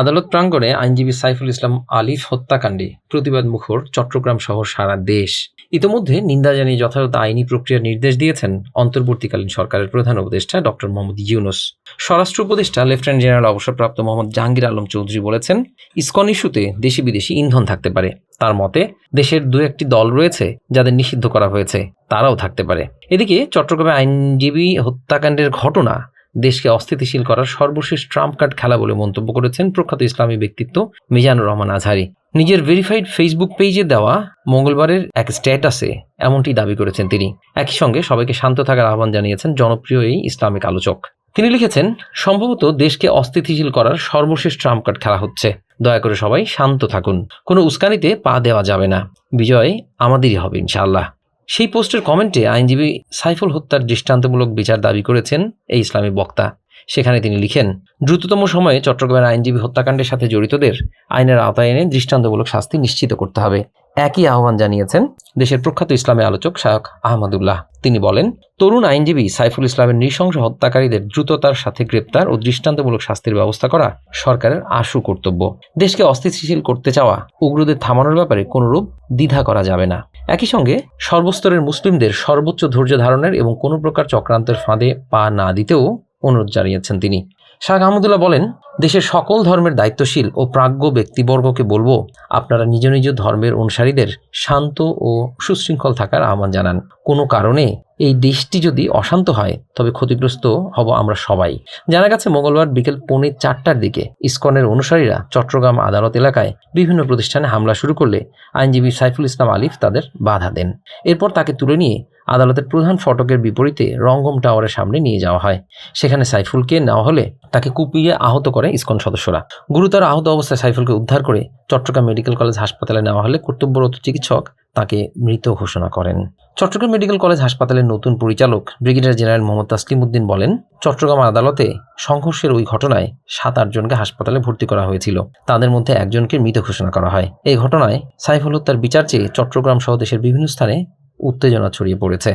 আদালত প্রাঙ্গণে আইনজীবী সাইফুল ইসলাম আলিফ হত্যাকাণ্ডে প্রতিবাদ মুখর চট্টগ্রাম সহ সারা দেশ। ইতোমধ্যে নিন্দা জানিয়ে যথাযথ আইনি প্রক্রিয়ার নির্দেশ দিয়েছেন অন্তর্বর্তীকালীন সরকারের প্রধান উপদেষ্টা ডক্টর মোহাম্মদ ইউনুস। স্বরাষ্ট্র উপদেষ্টা, লেফটেন্যান্ট জেনারেল অবসরপ্রাপ্ত মোহাম্মদ জাহাঙ্গীর আলম চৌধুরী বলেছেন, ইসকন ইস্যুতে দেশি বিদেশি ইন্ধন থাকতে পারে। তার মতে, দেশের দু একটি দল রয়েছে যাদের নিষিদ্ধ করা হয়েছে, তারাও থাকতে পারে। এদিকে চট্টগ্রামে আইনজীবী হত্যাকাণ্ডের ঘটনা দেশকে অস্থিতিশীল করার সর্বশেষ ট্রাম্প কার্ড খেলা বলে মন্তব্য করেছেন প্রখ্যাত ইসলামী ব্যক্তিত্ব মিজানুর রহমান আজহারি। নিজের ভেরিফাইড ফেসবুক পেজে দেওয়া মঙ্গলবারের এক স্ট্যাটাসে এমনটি দাবি করেছেন তিনি। একই সঙ্গে সবাইকে শান্ত থাকার আহ্বান জানিয়েছেন জনপ্রিয় এই ইসলামিক আলোচক। তিনি লিখেছেন, সম্ভবত দেশকে অস্থিতিশীল করার সর্বশেষ ট্রাম্প কার্ড খেলা হচ্ছে। দয়া করে সবাই শান্ত থাকুন। কোনো উস্কানিতে পা দেওয়া যাবে না। বিজয় আমাদেরই হবে ইনশাআল্লাহ। সেই পোস্টের কমেন্টে আইনজীবী সাইফুল হত্যার দৃষ্টান্তমূলক বিচার দাবি করেছেন এই ইসলামী বক্তা। সেখানে তিনি লিখেন, দ্রুততম সময়ে চট্টগ্রামের আইনজীবী হত্যাকাণ্ডের সাথে জড়িতদের আইনের আওতায় এনে দৃষ্টান্তমূলক শাস্তি নিশ্চিত করতে হবে। একই আহ্বান জানিয়েছেন দেশের প্রখ্যাত ইসলামী আলোচক শায়ক আহমদুল্লাহ। তিনি বলেন, তরুণ আইনজীবী সাইফুল ইসলামের নৃশংস হত্যাকারীদের দ্রুততার সাথে গ্রেপ্তার ও দৃষ্টান্তমূলক শাস্তির ব্যবস্থা করা সরকারের আশু কর্তব্য। দেশকে অস্থিতিশীল করতে চাওয়া উগ্রদের থামানোর ব্যাপারে কোনোরূপ দ্বিধা করা যাবে না। একই সঙ্গে সর্বস্তরের মুসলিমদের সর্বোচ্চ ধৈর্য ধারণের এবং কোনো প্রকার চক্রান্তের ফাঁদে পা না দিতেও অনুরোধ জানিয়েছেন তিনি। শাহ আহমদুল্লাহ বলেন, দেশের সকল ধর্মের দায়িত্বশীল ও প্রাজ্ঞ ব্যক্তিবর্গকে বলব, আপনারা নিজ নিজ ধর্মের অনুসারীদের শান্ত ও সুশৃঙ্খল থাকার আহ্বান জানান। কোনো কারণে এই দেশটি যদি অশান্ত হয়, তবে ক্ষতিগ্রস্ত হব আমরা সবাই। জানা গেছে, মঙ্গলবার বিকেল পৌনে চারটার দিকে ইসকনের অনুসারীরা চট্টগ্রাম আদালত এলাকায় বিভিন্ন প্রতিষ্ঠানে হামলা শুরু করলে আইনজীবী সাইফুল ইসলাম আলিফ তাদের বাধা দেন। এরপর তাকে তুলে নিয়ে আদালতের প্রধান ফটকের বিপরীতে রঙ্গম টাওয়ারের সামনে নিয়ে যাওয়া হয়। সেখানে সাইফুলকে নেওয়া হলে তাকে কুপিয়ে আহত করে ইসকন সদস্যরা। গুরুতর আহত অবস্থায় সাইফুলকে উদ্ধার করে চট্টগ্রাম মেডিকেল কলেজ হাসপাতালে নেওয়া হলে কর্তব্যরত চিকিৎসক তাকে মৃত ঘোষণা করেন। চট্টগ্রাম মেডিকেল কলেজ হাসপাতালের নতুন পরিচালক ব্রিগেডিয়ার জেনারেল মোহাম্মদ তাসলিম উদ্দিন বলেন, চট্টগ্রাম আদালতে সংঘর্ষের ওই ঘটনায় সাত আটজনকে হাসপাতালে ভর্তি করা হয়েছিল। তাদের মধ্যে একজনকে মৃত ঘোষণা করা হয়। এই ঘটনায় সাইফুল হত্যার বিচার চেয়ে চট্টগ্রাম সহ দেশের বিভিন্ন স্থানে উত্তেজনা ছড়িয়ে পড়েছে।